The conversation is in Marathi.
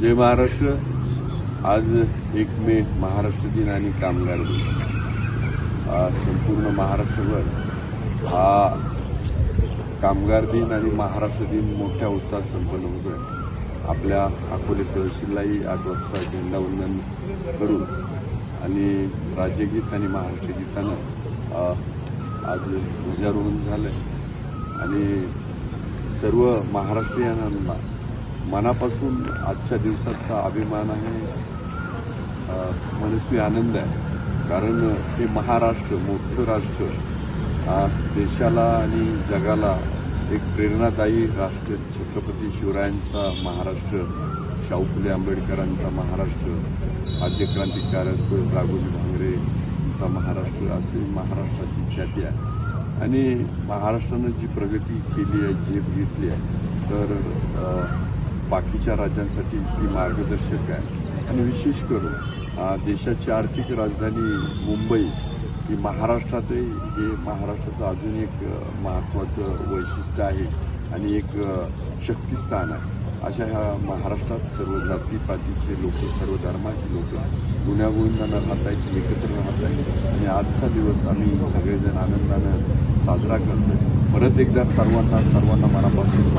जय महाराष्ट्र. आज एक मे महाराष्ट्र दिन आणि कामगार दिन. संपूर्ण महाराष्ट्रभर हा कामगार दिन आणि महाराष्ट्र दिन मोठ्या उत्साहात संपन्न होतोय. आपल्या अकोले तहसीललाही आठ वाजता झेंडावंदन करून आणि राज्यगीत आणि महाराष्ट्र गीतानं आज ध्वजारोहण झालं आणि सर्व महाराष्ट्रीयांना मनापासून आजच्या दिवसाचा अभिमान आहे. मनस्वी आनंद आहे. कारण हे महाराष्ट्र मोठं राष्ट्र देशाला आणि जगाला एक प्रेरणादायी राष्ट्र. छत्रपती शिवरायांचा महाराष्ट्र शाहू फुले आंबेडकरांचा महाराष्ट्र आद्य क्रांतिकारक राघोजी भांगरेचा महाराष्ट्र असे महाराष्ट्राची ख्याती आहे. आणि महाराष्ट्रानं जी प्रगती केली आहे झेप घेतली आहे तर बाकीच्या राज्यांसाठी ती मार्गदर्शक आहे. आणि विशेष करून देशाची आर्थिक राजधानी मुंबई ही महाराष्ट्रातही हे महाराष्ट्राचं अजून एक महत्त्वाचं वैशिष्ट्य आहे आणि एक शक्तिस्थान आहे. अशा ह्या महाराष्ट्रात सर्व जातीपातीचे लोक सर्व धर्माचे लोक गुण्यागोविंदानं राहत आहेत एकत्र राहत आहेत आणि आजचा दिवस आम्ही सगळेजण आनंदानं साजरा करतो परत एकदा सर्वांना सर्वांना मनापासून